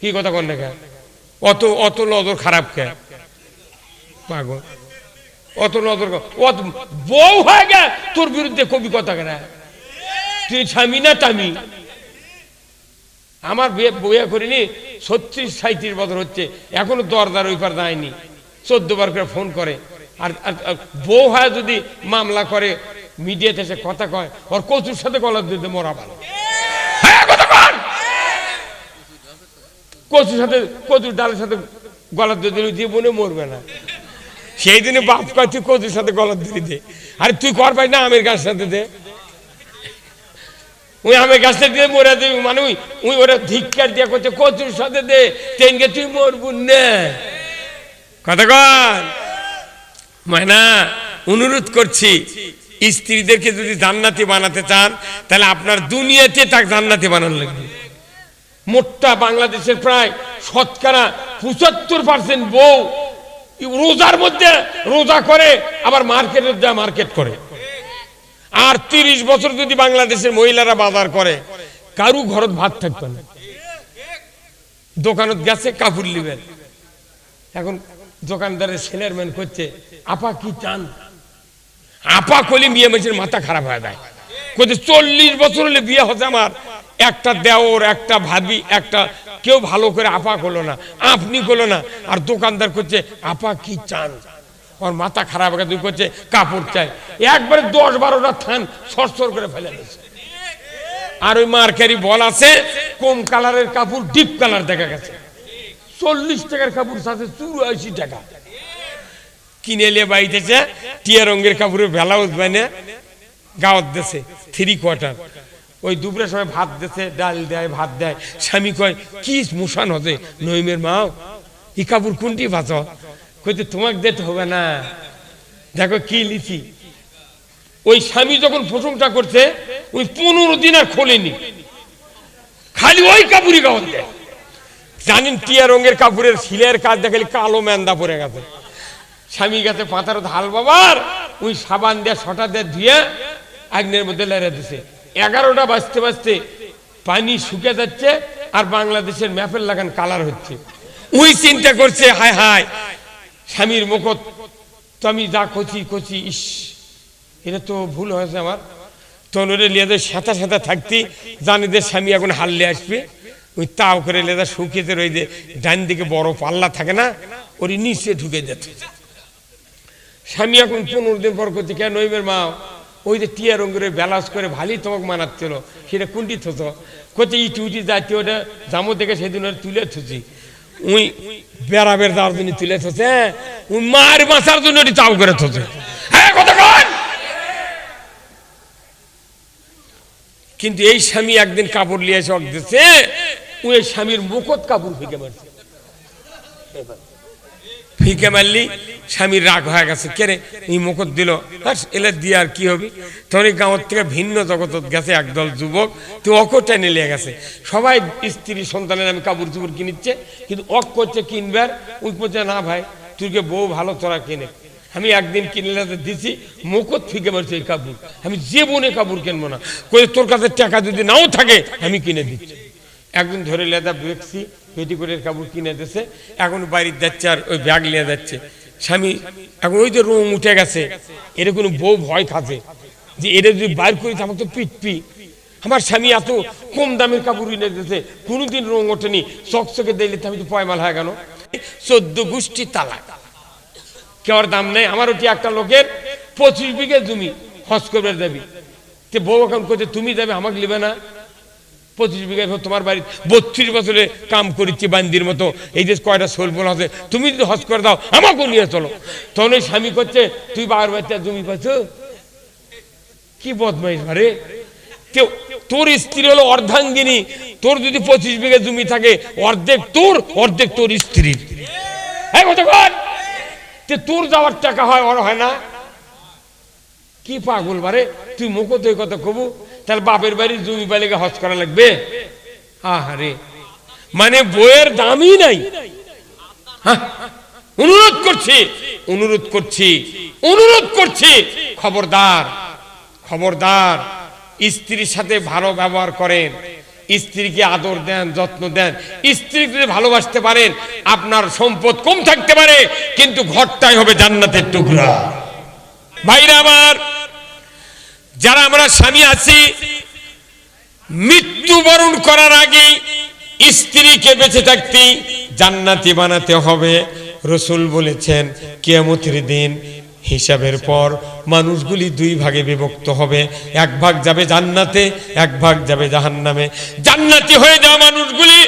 কি কথা কন না কে? অত অত নজর খারাপ কে? পাগল। অত নজর অত বউ হয়ে গে তোর বিরুদ্ধে কবি কথা কেন? তুই স্বামী না টামি আমার বিয়ে বইয়া করিনি, ছত্রিশ সাঁত্রিশ বছর হচ্ছে। এখনও দরদার ওই পার দেয়নি চোদ্দ বার করে ফোন করে। আর বউ হয় যদি মামলা করে, মিডিয়াতে এসে কথা কয়, ওর কচুর সাথে গলা দিতে মরা ভালো হ্যাঁ, কথা কন! কচুর সাথে, কচুর ডালের সাথে গলা দিয়ে দিলে জীবনে মরবে না। সেই দিনে বাপ কয়, তুই কচুর সাথে গলা দিয়ে দে। আরে তুই কর পাই না আমের গাছ সাথে দে। ওই আমের গাছটা দিয়ে মরে দিবি মানে ওই ওরা ধিক্কার দিয়ে করছে, কচুর সাথে দে, তেনকে তুই মরবু নে। কথা কন। মায়না অনুরোধ করছি, স্ত্রীদেরকে যদি জান্নাতি বানাতে চান, তাহলে আপনার দুনিয়াতে তাকে জান্নাতি বানানো লাগবে। মোটটা বাংলাদেশের প্রায় শতকরা পঁচাত্তর পার্সেন্ট বউ রোজার মধ্যে রোজা করে, আবার মার্কেটের যা মার্কেট করে। আর তিরিশ বছর যদি বাংলাদেশের মহিলারা বাজার করে, কারু ঘরত ভাত থাকবে না। দোকানত গেছে, কাপড় লিবেন এখন দোকানদারের সেলারম্যান করছে, আপা কি চান? আপা কলি বিয়ে মেয়েছের মাথা খারাপ হয়ে যায়। কোথায় চল্লিশ বছর হলে বিয়ে হচ্ছে আমার। একটা দেওর, একটা ভাবি, একটা কেউ ভালো করে আপা করল না, আপনি করল না। আর দোকানদার করছে, আপা কি চান? ওর মাথা খারাপ করছে, কাপড় চাই। একবারে দশ বারোটা থান সরসর করে ফেলে দিয়েছে। আর ওই মার্কারি বল আছে কম কালারের কাপড়? ডিপ কালার দেখা গেছে। চল্লিশ টাকার কাপড় সাথে চুরাশি টাকা। কিনে নিয়ে বাইতেছে টিয়া রঙের কাপড়ের ব্লাউজ বানে গাওয়াত দেশে থ্রি কোয়ার্টার ওই দুপুরের সময় ভাত দেশে ডাল দেয়, ভাত দেয়। স্বামী কয়, কি মুসান হতে? নইমের মাও। ই কাপড় কোনটি ভাত? কইতে তোমাকে দিতে হবে না। দেখো কি লিচি ওই স্বামী যখন প্রশংসা করছে, ওই পনেরো দিন আর খোলেনি। খালি ওই কাপড়ই গাওয়াত দেয়। জানেন, টিয়া রঙের কাপড়ের শিলের কাজ দেখালি কালো ম্যান্দা পরে গেছে। স্বামী গেছে পাতার ধাল বাবার, ওই সাবান দিয়ে ছটা দিয়ে ধুয়ে, আগ্নের মধ্যে লেড়ে দিছে। এগারোটা বাজতে বাজতে পানি শুকে যাচ্ছে আর বাংলাদেশের ম্যাপের লাগান কালার হচ্ছে। ওই চিন্তা করছে, হায় হায়, স্বামীর মুখত তো আমি যা কচি কচি, ইস, এটা তো ভুল হয়েছে আমার। তনুরে লিয়াদের সাথে সাথে থাকতি, জানি যে স্বামী এখন হারলে আসবে। ওই তাও করে লেদা শুকিয়েতে রই যে ডান দিকে বড় পাল্লা থাকে না ওর নিচে ঢুকে যেত। স্বামী এখন পনেরো দিন পর করছে, কেন নইমের মা ওই যে টিয়া রঙের ব্যালান্স করে ভালোই তোমাকে মানাচ্ছিল, সেটা কোনটি থত কোথায় ইটি উটি যাচ্ছে ওটা জামো থেকে সেদিন ওটা তুলে থুছি। উই বেড়াবের দেওয়ার জন্য তুলে থছে উই মার বাঁচার জন্য ওটি চাও করে থছে। হ্যাঁ কিন্তু এই স্বামী একদিন কাপড় লিয়ে এসে দিচ্ছে ওই স্বামীর মুখত কাপড় ফিকে মারছে। ফিকে মারলি স্বামীর রাগ হয়ে গেছে। কেরে এই মুখত দিল। হাস, এলে দিয়ে আর কি হবি? তখন গাঁৱত থেকে ভিন্ন জগতত গেছে একদল যুবক। তো অকো টেনে লিয়ে গেছে। সবাই স্ত্রী সন্তানের আমি কাপড় চুপড় কিনিচ্ছে কিন্তু অক করছে কিনবার ওই করছে না ভাই তুইকে বউ ভালো তোরা কিনে। আমি একদিন কিনলে দিছি মুখত ফিকে মারছি এই কাপড়। আমি যে বনে কাপড় কিনবো না। কই তোর কাছে টাকা যদি নাও থাকে আমি কিনে দিচ্ছি। একদিন ধরে লেদা বেকছি পেটিকোটের কাপড় কিনে দিছে। এখন বাড়ির যাচ্ছে আর ওই ব্যাগ নিয়ে যাচ্ছে। স্বামী, এখন ওই যে রং উঠে গেছে, এটা কোনো বউ ভয় খাচ্ছে যে এটা যদি বাইর করি আমার তো পিটপি আমার স্বামী এত কম দামের কাপড় কিনে দিতেছে কোনোদিন রং ওঠেনি। চকচকে দিলে আমি তো পয়মাল হয়ে গেল। চোদ্দ গোষ্ঠী তালাক। কেউর দাম নেই আমার ওটি একটা লোকের পঁচিশ বিঘে জমি হজ করবে দেবি। তে বউ এখন করছে তুমি যাবে আমাকে নেবে না। পঁচিশ বিঘা তোমার বাড়ি বত্রিশ বছরে কাম করেছি বান্দির মতো। এই যে কয়টা সোল বলা আছে, তুমি যদি হজ করে দাও আমাকে নিয়ে চলো। তখন ওই স্বামী করছে, তুই বাবার বাচ্চা জমি পাচ্ছ? কি বদমাইশ ভারে। কেউ তোর স্ত্রী হলো অর্ধাঙ্গিনী, তোর যদি পঁচিশ বিঘা জমি থাকে, অর্ধেক তোর অর্ধেক তোর স্ত্রীর। তোর যাওয়ার টাকা হয়, ওর হয় না। কি পাগল বারে তুই মুখো তুই কথা কবু। তাহলে বাপের বাড়ির জমি বালিকে হজ করা লাগবে? আহারে। মানে বইয়ের দামই নাই। হ্যাঁ? অনুরোধ করছি। অনুরোধ করছি। অনুরোধ করছি। খবরদার খবরদার। স্ত্রীর সাথে ভালো ব্যবহার করেন। স্ত্রীকে আদর দেন, যত্ন দেন। স্ত্রীকে ভালোবাসতে পারেন, আপনার সম্পদ কম থাকতে পারে, কিন্তু ঘরটাই হবে জান্নাতের টুকরা। ভাইরা আমার যারা আমরা স্বামী আছি, মৃত্যুবরণ করার আগে স্ত্রীকে বেঁচে থাকতে জান্নাতি বানাতে হবে। রসুল বলেছেন, কিয়ামতের দিন হিসাবের পর মানুষগুলি দুই ভাগে বিভক্ত হবে। এক ভাগ যাবে জান্নাতে, এক ভাগ যাবে জাহান্নামে। জান্নাতি হয়ে যাওয়া মানুষগুলি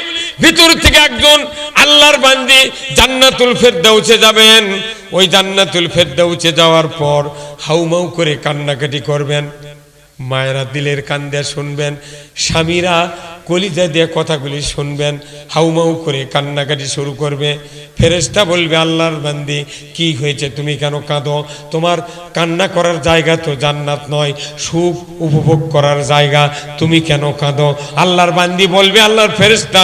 ভিতর থেকে একজন আল্লাহর বান্দি জান্নাতুল ফেরদাউসে যাবেন। ওই জান্নাতুল ফেরদাউসে যাওয়ার পর হাউমাউ করে কান্নাকাটি করবেন। মায়েরা দিলের কান দিয়ে শুনবেন, স্বামীরা কলিজা দিয়ে কথাগুলি শুনবেন, হাউমাউ করে কান্নাকাটি শুরু করবে। ফেরেস্তা বলবে, আল্লাহর বান্দি, কি হয়েছে? তুমি কেন কাঁদো? তোমার কান্না করার জায়গা তো জান্নাত নয়, সুখ উপভোগ করার জায়গা। তুমি কেন কাঁদো? আল্লাহর বান্দি বলবে, আল্লাহর ফেরেস্তা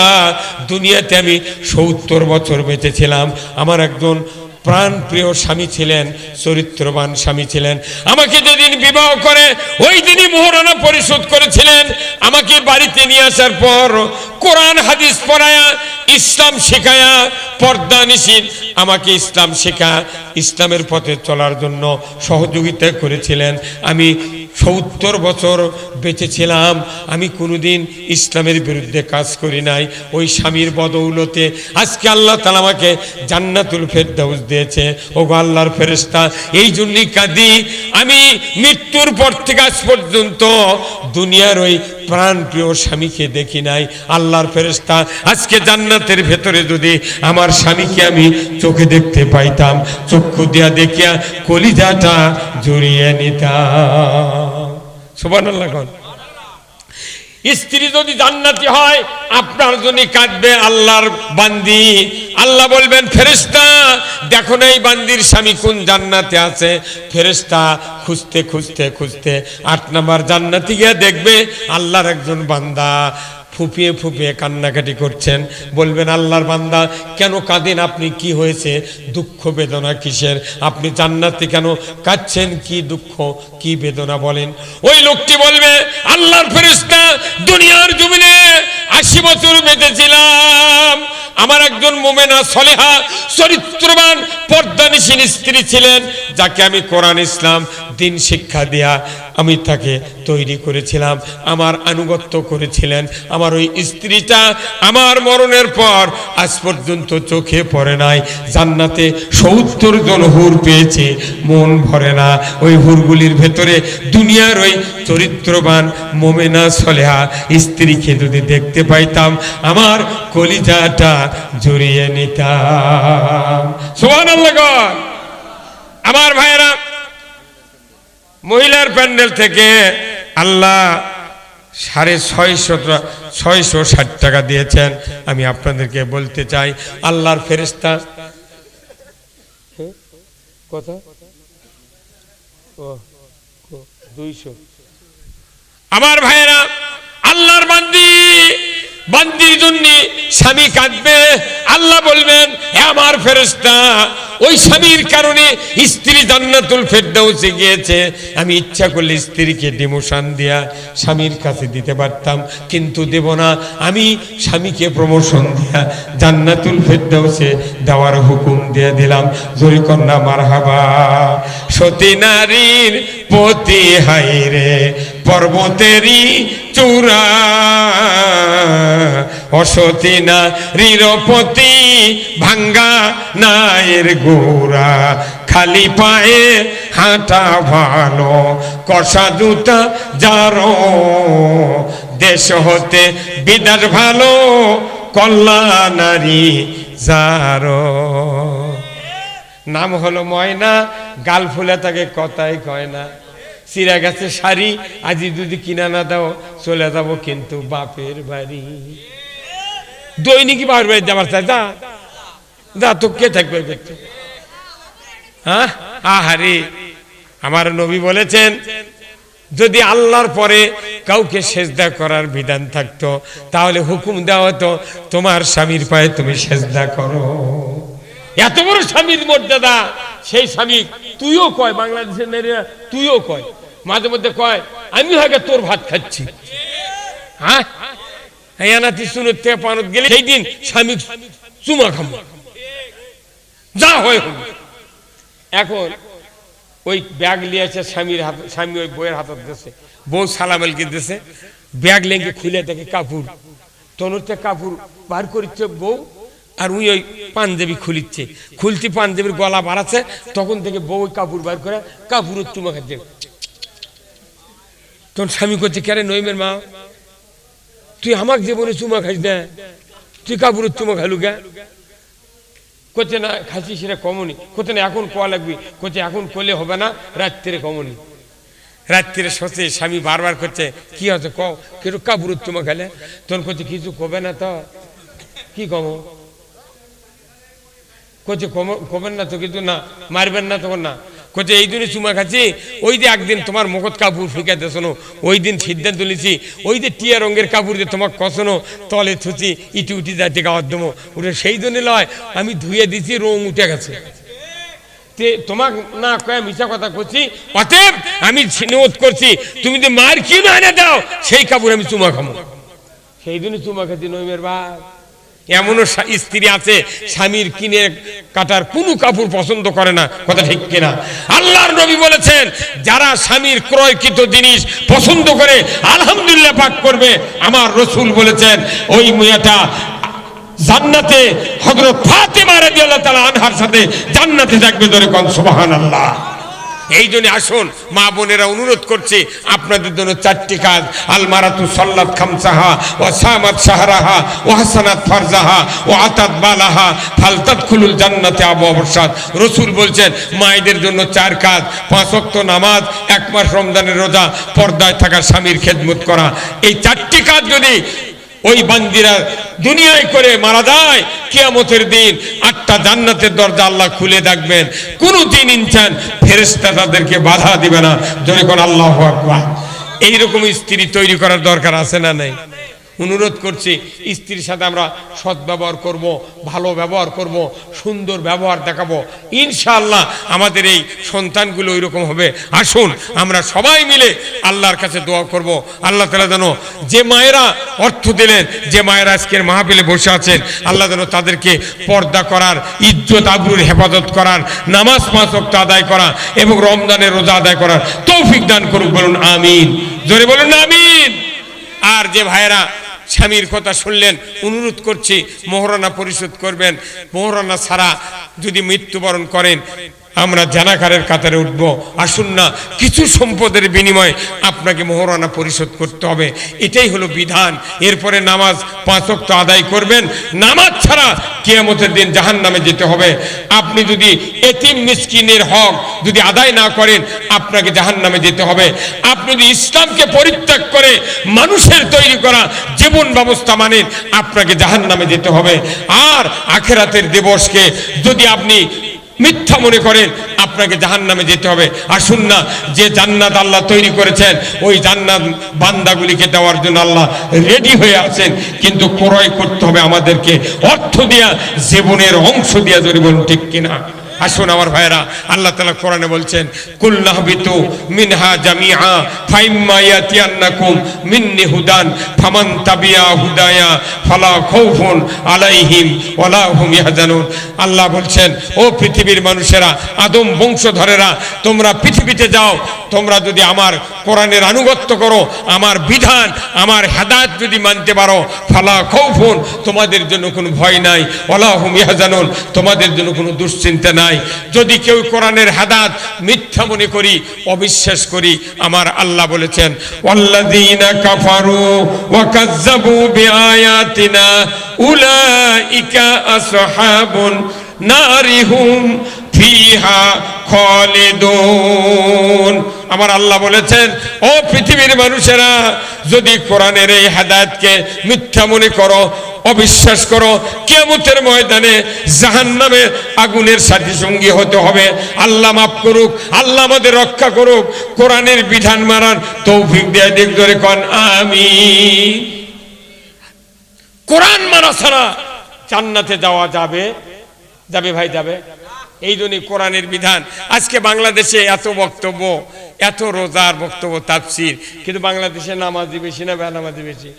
দুনিয়াতে আমি সত্তর বছর বেঁচেছিলাম। আমার একজন প্রাণ প্রিয় স্বামী ছিলেন, চরিত্রবান স্বামী ছিলেন। আমাকে যেদিন বিবাহ করে ওই দিনই মোহরানা পরিশোধ করেছিলেন। আমাকে বাড়িতে নিয়ে আসার পর কোরআন, হাদিস পড়ায়া, ইসলাম শেখায়া, পর্দা নিষিদ্ধ আমাকে ইসলাম শেখা, ইসলামের পথে চলার জন্য সহযোগিতা করেছিলেন। আমি সত্তর বছর বেঁচেছিলাম। আমি কোনোদিন ইসলামের বিরুদ্ধে কাজ করি নাই। ওই স্বামীর বদৌলতে আজকে আল্লাহ তালা আমাকে জান্নাতুল ফেরদাউস দিয়েছে। ও আল্লাহর ফেরেস্তা এই জন্যই কাঁদি আমি মৃত্যুর পর থেকে আজ পর্যন্ত দুনিয়ার ওই প্রাণ প্রিয় স্বামীকে দেখি নাই। আল্লাহর ফেরেস্তা আজকে জান্নাতের ভেতরে যদি আমার স্বামীকে আমি চোখে দেখতে পাইতাম, চক্ষু দিয়া দেখিয়া কলিজাটা জড়িয়ে নিতাম। স্ত্রী যদি জান্নাতি হয়, আপনার জন্য কাঁদবে আল্লাহর বান্দি। আল্লাহ বলবেন ফেরেস্তা দেখো না এই বান্দির স্বামী কোন জান্নাতে আছে? ফেরেস্তা খুঁজতে খুঁজতে খুঁজতে আট নাম্বার জান্নাতি গিয়ে দেখবে আল্লাহর একজন বান্দা। ফুপিয়ে ফুপিয়ে কান্নাকাটি করছেন। বলবেন, আল্লাহর বান্দা, কেন কাঁদেন আপনি? কি হয়েছে? দুঃখ বেদনা কিসের? আপনি জান্নাতে কেন কাঁদছেন? কি দুঃখ? কি বেদনা? বলেন। ওই লোকটি বলবে, আল্লাহর ফেরেশতা দুনিয়ার জমিনে আশি বছর বেঁচেছিলাম আমার একজন মোমেনা সলেহা চরিত্রবান, পর্দানিসীন স্ত্রী ছিলেন, যাকে আমি কোরআন, ইসলাম দিন শিক্ষা দেয়া আমি তাকে তৈরি করেছিলাম, আমার আনুগত্য করেছিলেন, আমার ওই স্ত্রীটা আমার মরণের পর আজ পর্যন্ত চোখে পড়ে নাই, জান্নাতে সত্তর জন হুর পেয়েছে, মন ভরে না, ওই হুরগুলির ভেতরে দুনিয়ার ওই চরিত্রবান মোমেনা সলেহা স্ত্রীকে যদি দেখতে পাইতাম, আমার কলিজাটা জড়িয়ে নিতাম। সোহান আমার ভাইয়েরা মহিলার প্যান্ডেল থেকে আল্লাহ সাড়ে ছয়শো ছয়শো ষাট টাকা দিয়েছেন। আমি আপনাদেরকে বলতে চাই আল্লাহর ফেরিস্তা কত? দুইশো। আমার ভাইয়েরা আল্লাহর বান্দি বান্দির জন্য স্বামী কাঁদবে। আল্লাহ বলবেন হে আমার ফেরেস্তা ওই স্বামীর কারণে স্ত্রী জান্নাতুল ফেরদাউসে গিয়েছে। আমি ইচ্ছা করলে স্ত্রীকে ডিমোশন দিয়া স্বামীর কাছে দিতে পারতাম, কিন্তু দেব না। আমি স্বামীকে প্রমোশন দিয়া জান্নাতুল ফেরদাউসে দেওয়ার হুকুম দিয়ে দিলাম। জরি কন্যা, মারহাবা। সতী নারীর পতি হাইরে পর্বতেরই চূড়া। অসতী না রিরপতি ভাঙ্গা নায়ের গোড়া। খালি পায়ে হাঁটা ভালো, কষা জুতা যারো দেশ হতে বিদার ভালো, কল্লা নারী যারো নাম হলো ময়না, গাল ফুলে তাকে কথাই কয় না। চিরা গেছে শাড়ি, আজি যদি কিনা না দাও, চলে যাব কিন্তু বাপের বাড়ি। দৈনিকই বাপের বাড়ি যাবার চাই, যা। যা, তো কে থাকবে হ্যাঁ? আহারে, আমার নবী বলেছেন, যদি আল্লাহর পরে কাউকে সেজদা করার বিধান থাকতো, তাহলে হুকুম দেওয়া হতো, তোমার স্বামীর পায়ে তুমি সেজদা করো। এত বড় স্বামীর মর্যাদা, সেই স্বামী, তুইও কয়, বাংলাদেশের নারীরা তুইও কয়। মাঝে মধ্যে কয়, আমি হয়তো তোর ভাত খাচ্ছি। হ্যাঁ? এনাতি থেকে পানত গেলে সেই দিন স্বামী চুমা খামো যা হয় এখন ওই ব্যাগ লিয়েছে স্বামীর স্বামী ওই বইয়ের হাতত দিয়েছে বউ সালামেল দিতেছে। ব্যাগ লেগে খুলে দেখে কাপড়। তনুরতে কাপড় বার করিচ্ছে বউ, আর উই ওই পাঞ্জাবি খুলিচ্ছে। খুলতি পাঞ্জাবির গলা বাড়াচ্ছে, তখন থেকে বউ কাপড় বার করে কাপড়ের চুমা খাচ্ছে। তখন স্বামী করছে কেন নইমের মা? তুই আমাকে জীবনে চুমা খাইস না? তুই কাপড়ের চুমা খালু কে? করছে না খাসি সেটা কমনি করছে না, এখন কোয়া লাগবি? করছে এখন করলে হবে না রাত্রে কমনি রাত্রে সচে স্বামী বারবার করছে, কি হচ্ছে ক কেটু কাপড়ের চুমা খেলে তখন করছে কিছু কবে না তো। কি কম? করছে কম- কবেন না তো কিন্তু না, মারবেন না তখন না। করছে এই দিনে চুমা খাচ্ছি। ওই যে একদিন তোমার মুখত কাপড় ফিকাতে শোনো, ওই দিন সিদ্ধান্ত নিছি, ওই যে টিয়া রঙের কাপড় দিয়ে তোমার কষনো, তলে থুচি, ইটি উটি যাতে গাওয়ার দেবো ওটা সেই জন্য লয়, আমি ধুয়ে দিছি, রং উঠে গেছে। তে তোমাক না কয়ে মিছা কথা করছি অতএব আমি নিয়োগ করছি, তুমি যদি মার কি না এনে দাও, সেই কাপড় আমি চুমা খামো। সেই দিনই চুমা খাচ্ছি, নইমের ভাই এমনও স্ত্রী আছে, স্বামীর কিনে কাটার কোনো কাপড় পছন্দ করে না, কথা ঠিক কিনা? আল্লাহর নবী বলেছেন, যারা স্বামীর ক্রয়কৃত জিনিস পছন্দ করে, আলহামদুলিল্লাহ পাক করবে। আমার রসুল বলেছেন, ওই মেয়েটা জান্নাতে হযরত ফাতেমা রাদিয়াল্লাহু তাআলা আনহার সাথে জান্নাতে থাকবে ধরে কোন, সুবহানাল্লাহ। এই জন্য আসুন, মা বোনেরা অনুরোধ করছি, আপনাদের জন্য চারটি কাজ। আলমারাতু সাল্লাত খামসাহা ও সামাত শাহরাহা ও হাসানাত ফারজাহা ও আতাত বালাহা ফালতাত খুলুল জান্নাতে আবু অবসাদ রসুল বলছেন, মায়েদের জন্য চার কাজ, পাঁচ ওয়াক্ত নামাজ, এক মাস রমজানের রোজা, পর্দায় থাকা স্বামীর খেদমত করা। এই চারটি কাজ যদি ওই বান্দিরা দুনিয়ায় করে মারা যায়, কিয়ামতের দিন আটটা জান্নাতের দরজা আল্লাহ খুলে রাখবেন কোনো দিন ইনসান ফেরেশতা তাদেরকে বাধা দিবে না। যদি কোন আল্লাহ আকবার। এইরকম স্ত্রী তৈরি করার দরকার আছে না নাই? অনুরোধ করছি, স্ত্রীর সাথে আমরা সৎ ব্যবহার করব, ভালো ব্যবহার করব, সুন্দর ব্যবহার দেখাবো। ইনশাআল্লাহ আমাদের এই সন্তানগুলো ওইরকম হবে। আসুন, আমরা সবাই মিলে আল্লাহর কাছে দোয়া করব। আল্লাহ তালা যেন যে মায়েরা অর্থ দিলেন, যে মায়েরা আজকের মাহফিলে বসে আছেন, আল্লাহ যেন তাদেরকে পর্দা করার, ইজ্জত, আবরুর হেফাজত করার, নামাজ ওয়াক্ত আদায় করা এবং রমজানের রোজা আদায় করার তৌফিক দান করুক বলুন, আমিন। জোরে বলুন, আমিন। আর যে ভাইয়েরা স্বামীর কথা শুনলেন অনুরোধ করছি মোহরানা পরিশোধ করবেন। মোহরানা ছাড়া যদি মৃত্যুবরণ করেন আমরা জানাকারের কাতারে উঠব। আসুন না, কিছু সম্পদের বিনিময়ে আপনাকে মোহরানা পরিশোধ করতে হবে। এটাই হলো বিধান। এরপরে নামাজ পাঁচ ওয়াক্ত আদায় করবেন। নামাজ ছাড়া কিয়ামতের দিন জাহান নামে যেতে হবে। আপনি যদি এতিম মিসকিনের হক যদি আদায় না করেন, আপনাকে জাহান নামে যেতে হবে। আপনি যদি ইসলামকে পরিত্যাগ করে মানুষের তৈরি করা জীবন ব্যবস্থা মানেন, আপনাকে জাহান নামে যেতে হবে। আর আখেরাতের দিবসকে যদি আপনি মিথ্যা মনে করেন, আপনাকে জাহান নামে যেতে হবে। আসুন না, যে জান্নাত আল্লাহ তৈরি করেছেন, ওই জান্নাত বান্দাগুলিকে দেওয়ার জন্য আল্লাহ রেডি হয়ে আছেন। কিন্তু ক্রয় করতে হবে আমাদেরকে অর্থ দিয়া, জীবনের অংশ দিয়া জরিবন ঠিক কিনা। আসুন আমার ভাইরা আল্লাহ তালা কোরআনে বলছেন কুল্লাহ কুল্লাহবিতু মিনহা জামিয়া ফাইম্মা ইয়াতিয়ান্নাকুম মিন্নি হুদান, ফামান তাবিয়া হুদায়া, ফালা খাউফুন আলাইহিম ওয়ালা হুম ইয়াহজানুন। আল্লাহ বলছেন, ও পৃথিবীর মানুষেরা, আদম বংশধরেরা, তোমরা পৃথিবীতে যাও, তোমরা যদি আমার কোরআনের আনুগত্য করো, আমার বিধান, আমার হেদায়েত যদি মানতে পারো, ফালা খৌফুন, তোমাদের জন্য কোনো ভয় নাই ওলা হুম ইয়াহজানুন, তোমাদের জন্য কোনো দুশ্চিন্তা নাই। যদি কেউ কোরআনের হাদাত মিথ্যা মনে করি, অবিশ্বাস করি, আমার আল্লাহ বলেছেন, ওয়াল্লাযীনা কাফারু ফিহা খালিদুন। আমার আল্লাহ বলেছেন, ও পৃথিবীর মানুষেরা, যদি কোরআনের এই হেদায়েতকে মিথ্যা মনে করো, অবিশ্বাস করো কেমতের ময়দানে জাহান্নামে আগুনের সাথী সঙ্গী হতে হবে। আল্লাহ মাফ করুক, আল্লাহ আমাদের রক্ষা করুক, কোরআনের বিধান মারার তৌফিক দেয়, দিক ধরে কন আমি কোরআন মারা ছাড়া জান্নাতে যাওয়া যাবে? যাবে ভাই, যাবে? এই জন্যই কোরআনের বিধান। আজকে বাংলাদেশে এত বক্তব্য, এত রোজার বক্তব্য, তাফসির, কিন্তু বাংলাদেশে নামাজি বেশি না বেনামাজি বেশি?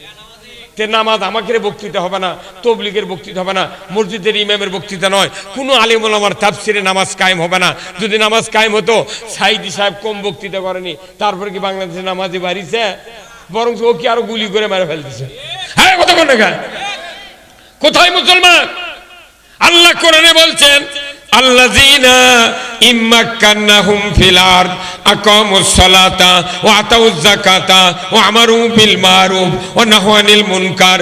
নামাজ আমাকে বক্তৃতা হবে না, তবলিগের বক্তৃতা হবে না, মসজিদের ইমামের বক্তৃতা নয়। কোনো আলিমুল আমার তাফসিরে নামাজ কায়েম হবে না। যদি নামাজ কায়েম হতো, সাইদি সাহেব কম বক্তৃতা করেনি, তারপর কি বাংলাদেশে নামাজে বাড়িছে? বরং ও কি আরও গুলি করে মেরে ফেলতেছে? হ্যাঁ কথা কোথায় মুসলমান? আল্লাহ কোরআনে বলছেন আল্লাযীনা ইম্মাক্কান্নাহুম ফিল আরদ, আকামুস সালাতা ওয়া আতাউজ যাকাতা ওয়া আমারু বিল মারুফ ওয়া নাহু আনিল মুনকার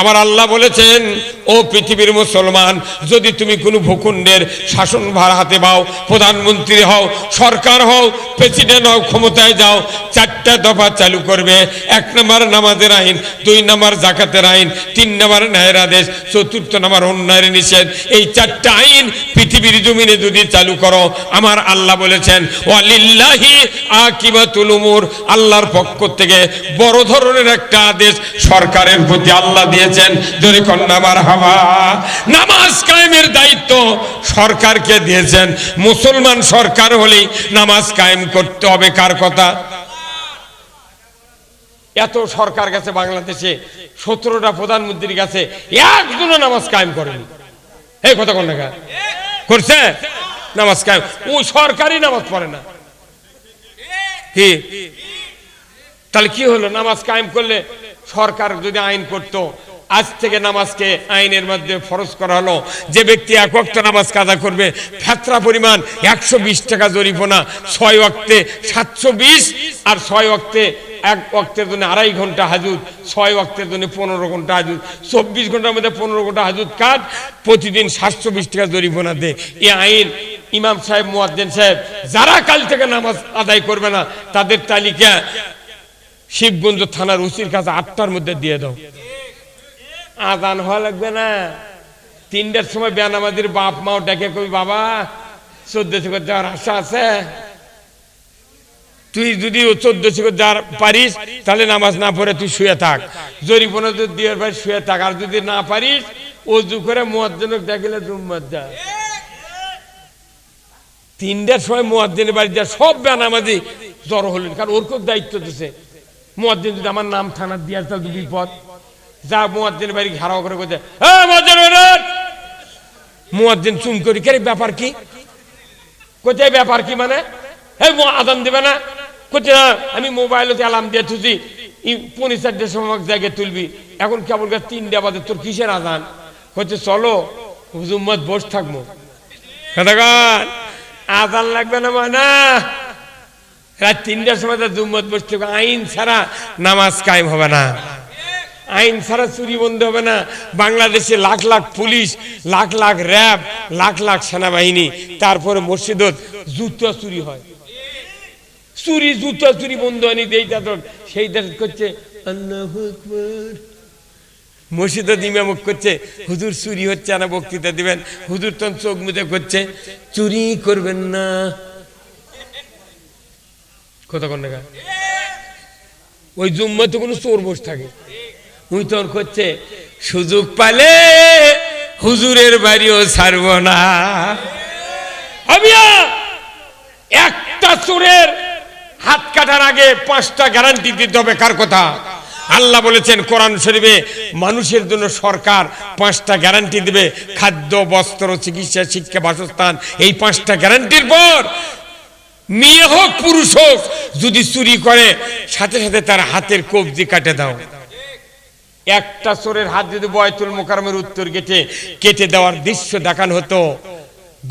আমার আল্লাহ বলেছেন, ও পৃথিবীর মুসলমান, যদি তুমি কোনো ভূখণ্ডের শাসন ভার হাতে পাও, প্রধানমন্ত্রী হও, সরকার হও, প্রেসিডেন্ট হও, ক্ষমতায় যাও, চারটা দফা চালু করবে। এক নম্বর নামাজের আইন, দুই নম্বর জাকাতের আইন, তিন নম্বর ন্যায়ের আদেশ, চতুর্থ নম্বর অন্যায়ের নিষেধ। এই চারটা আইন পৃথিবীর জমিনে যদি চালু করো, আমার আল্লাহ বলেছেন, ওয়ালিল্লাহি আকিবাতুল উমুর আল্লাহর পক্ষ থেকে বড় ধরনের একটা আদেশ সরকারের প্রতি, আল্লাহ দিয়েছেন। যদি কন্যাবার হাওয়া, নামাজ কায়েমের দায়িত্ব সরকারকে দিয়েছেন। মুসলমান সরকার হলেই নামাজ কায়েম করতে হবে, কার কথা? এত সরকার গেছে বাংলাদেশে, সতেরোটা প্রধানমন্ত্রীর কাছে একজনও নামাজ কায়েম করেনি। এই কথা কোন দেখা করছে? নামাজ কায়েম। ও সরকারি নামাজ পড়ে না। কি? তাহলে কি হলো? নামাজ কায়েম করলে সরকার যদি আইন করত আজ থেকে নামাজকে আইনের মধ্যে ফরজ করা হলো। যে ব্যক্তি এক ওয়াক্ত নামাজ কাজা করবে, ফেতরা পরিমাণ একশো বিশ টাকা জরিপনা ছয় ওয়াক্তে সাতশো বিশ, আর ছয় ওয়াক্তে এক ওয়াক্তের জন্য আড়াই ঘণ্টা হাজুদ ছয় ওয়াক্তের জন্য পনেরো ঘণ্টা হাজুদ চব্বিশ ঘণ্টার মধ্যে পনেরো ঘণ্টা হাজুদ কাজ, প্রতিদিন সাতশো বিশ টাকা জরিপনা দে এ আইন ইমাম সাহেব মুয়াদ্দিন সাহেব, যারা কাল থেকে নামাজ আদায় করবে না, তাদের তালিকা শিবগঞ্জ থানার ওসির কাছে আটটার মধ্যে দিয়ে দাও। আদান হওয়া লাগবে না। তিনটার সময় বেনামাজির বাপ মাও ডেকে কবি, বাবা, চোদ্দ থেকে যাওয়ার আশা আছে। তুই যদি চোদ্দ থেকে যাওয়ার পারিস, তাহলে নামাজ না পড়ে তুই শুয়ে থাক। জরিপনা যদি দিয়ে ভাই শুয়ে থাক। আর যদি না পারিস, অজু করে মোয়াজ্জনক ডাকিলে জুম্মার যা। তিনটার সময় মোয়াজ্জনের বাড়ি যা, সব বেনামাজি জড়ো হলেন। কারণ ওর খুব দায়িত্ব দিছে। মোয়াজ্জিন যদি আমার নাম থানার দিয়ে আসতে তো বিপদ যা মোয়াজ্জিনের বাড়ি ঘেরাও করে হ্যাঁ মোয়াজ্জিন মোয়াজ্জিন চুম করি, কে ব্যাপার কি? কোথায় ব্যাপার কি মানে? হ্যাঁ আদান দেবে না। কোথায় আমি মোবাইলতে অ্যালার্ম দিয়ে থুছি। পনেরো চারটের সময় জায়গায় তুলবি। এখন কেবল তিনটে বাজে, তোর কিসের আদান হচ্ছে চলো হুজুম্মত বস থাকব। আদান লাগবে না মানে? রাত তিনটার সময় তো জুম্মত বসতে আইন ছাড়া নামাজ কায়েম হবে না। আইন ছাড়া চুরি বন্ধ হবে না। বাংলাদেশে লাখ লাখ পুলিশ, লাখ লাখ র্যাব, লাখ লাখ সেনাবাহিনী, তারপরে মসজিদত জুতো চুরি হয়। চুরি, জুতো চুরি বন্ধ হয়নি এই তাদের সেই দেশ করছে মসজিদত ইমামক করছে, হুজুর চুরি হচ্ছে না, বক্তৃতা দিবেন। হুজুর তখন চোখ মুজে করছে, চুরি করবেন না। কথা কোন দেখা ওই জুম্মাতে কোনো চোর বস থাকে। তখন করছে সুযোগ পালে হুজুরের বাড়িও ছাড়ব না। আমিয়া একটা চোরের হাত কাটার আগে পাঁচটা গ্যারান্টি দিতে হবে, কার কথা? আল্লাহ বলেছেন কোরআন শরীফে মানুষের জন্য সরকার পাঁচটা গ্যারান্টি দেবে, খাদ্য, বস্ত্র, চিকিৎসা, শিক্ষা, বাসস্থান, এই পাঁচটা গ্যারান্টির পর মেয়ে হোক, পুরুষ হোক, যদি চুরি করে, সাথে সাথে তার হাতের কবজি কাটে দাও। একটা চোরের হাত যদি বয়তুল মোকারমের উত্তর গেটে কেটে দেওয়ার দৃশ্য দেখানো হতো।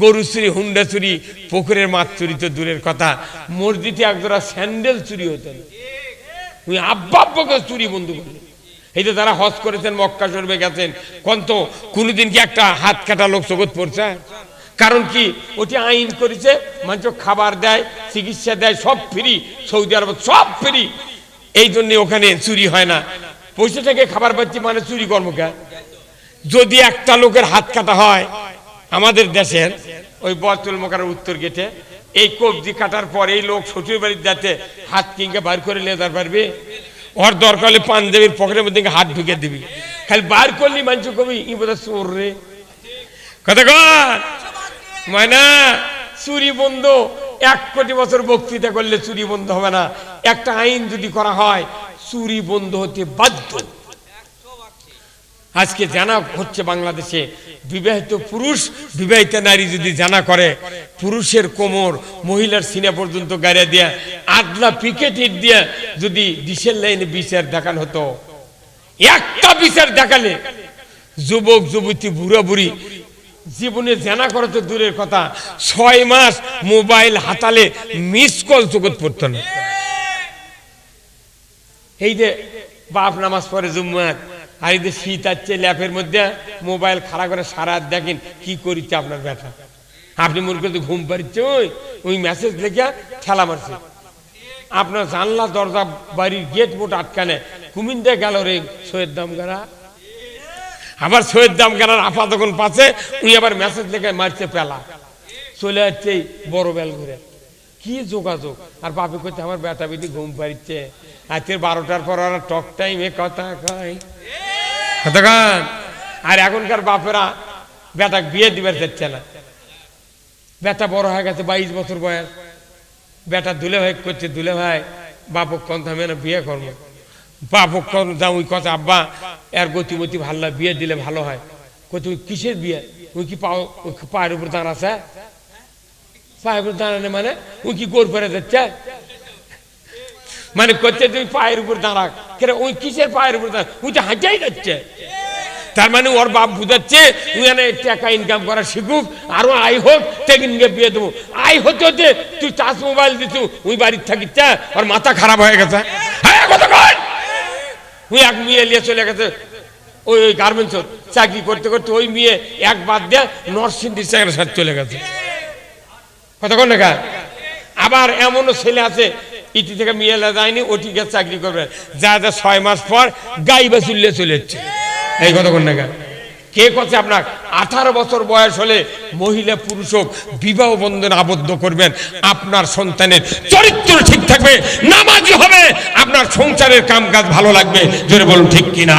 গরু চুরি, হুন্ডা চুরি, পুকুরের মাছ চুরি তো দূরের কথা। মসজিদে একজোড়া স্যান্ডেল চুরি হতো। না ওই আব্বা আব্বাকে চুরি বন্ধু করল। এই যে তারা হজ করেছেন, মক্কা শরীফে গেছেন কোন তো কোনোদিন কি একটা হাত কাটা লোক জগৎ পড়ছে? কারণ কি? ওটি আইন করেছে, মানুষ খাবার দেয়, চিকিৎসা দেয়, সব ফ্রি, সৌদি আরব সব ফ্রি। এই জন্য ওখানে চুরি হয় না। পয়সা থেকে খাবার পাচ্ছি মানে চুরি কর্মকে যদি একটা লোকের হাত কাটা হয় আমাদের দেশের, ওই বতুল মোকার উত্তর গেটে, এই কবজি কাটার পর এই লোক শ্বশুর বাড়ির যাতে হাত কিংকে বার করে লেদার পারবে? ওর দরকার হলে পাঞ্জাবির পকেটের মধ্যে হাত ঢুকে দিবি। খালি বার করলি মানুষ কবি, ই বোধ চোর রে। কথা কর ময়না, চুরি বন্ধ, এক কোটি বছর বক্তৃতা করলে চুরি বন্ধ হবে না। একটা আইন যদি করা হয় চুরি বন্ধ হতে বাধ্য। আজকে জানা হচ্ছে বাংলাদেশে বিবাহিত পুরুষ, বিবাহিত নারী যদি জানা করে, পুরুষের কোমর মহিলার সিনে পর্যন্ত গাড়িয়া দিয়া, আদলা পিকেট হিট দিয়া যদি ডিসের লাইনে বিচার দেখানো হতো। একটা বিচার দেখালে যুবক, যুবতী, বুড়া, বুড়ি, জীবনে জানা করে তো দূরের কথা, ছয় মাস মোবাইল হাতালে মিস কল জগৎ পড়তো না। এই যে বাপ নামাজ পড়ে জুম্মার, আর এই যে শীত আসছে ল্যাপের মধ্যে, মোবাইল খাড়া করে সারা দেখেন কি করিচ্ছে আপনার ব্যথা আপনি মনে করতে ঘুম পাড়িচ্ছে, ওই ওই মেসেজ লেখা ঠেলা মারছে। আপনার জানলা, দরজা, বাড়ির গেট মোট আটকানে। কুমিন্দে গেল রে সৈয়দ দামগারা আবার সৈয়দ দামগারার আপা তখন পাশে উনি আবার মেসেজ লেখে মারছে পেলা। চলে যাচ্ছে বড় বেল ঘুরে কি যোগাযোগ? আর বাপে করতে আমার বেটা বেটি ঘুম পাড়িচ্ছে। আজকের বারোটার পর ওরা টক টাইমে কথা কয়। আর এখনকার বাপেরা বেটা বিয়ে দিবার যাচ্ছে না। বেটা বড় হয়ে গেছে, বাইশ বছর বয়স। বেটা দুলে ভাই করছে, দুলে ভাই, বাপক কন থামে না বিয়ে করব। বাপক কন যাও, ওই কথা, আব্বা, এর গতিমতি ভালো বিয়ে দিলে ভালো হয়। কই তুমি কিসের বিয়ে? ওই কি পাও পায়ের উপর দাঁড়াছে পায়ের উপর মানে ওই কি গোর করে যাচ্ছে? মানে করছে তুমি পায়ের উপর দাঁড়া কেন ওই কিসের পায়ের উপর তো হাঁটাই যাচ্ছে। তার মানে ওর বাপ বুঝাচ্ছে টাকা ইনকাম করা শিখুক, আরও আই হোক বিয়ে দেবো। আই হতে হতে তুই চাষ মোবাইল ওই বাড়ির থাকিচ্ছে ওর মাথা খারাপ হয়ে গেছে। হ্যাঁ ওই এক মেয়ে নিয়ে চলে গেছে। ওই ওই গার্মেন্টস চাকরি করতে করতে ওই মেয়ে এক বাদ দিয়ে নরসিংদীর চাকরির সাথে চলে গেছে। কতক্ষণ দেখা আবার এমনও ছেলে আছে, ইটি থেকে মেয়ে যায়নি, ওটি গিয়ে চাকরি করবে। যা যা ছয় মাস পর গাই বা চুল্লে চলে যাচ্ছে এই কতক্ষণ দেখা কে কথা আপনার? আঠারো বছর বয়স হলে মহিলা পুরুষ হোক, বিবাহ বন্ধনে আবদ্ধ করবেন। আপনার সন্তানের চরিত্র ঠিক থাকবে, নামাজি হবে। আপনার সংসারের কাম কাজ ভালো লাগবে। জোরে বলুন ঠিক কিনা?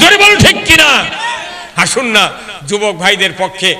জোরে বলুন ঠিক কিনা? আসুন না, যুবক ভাইদের পক্ষে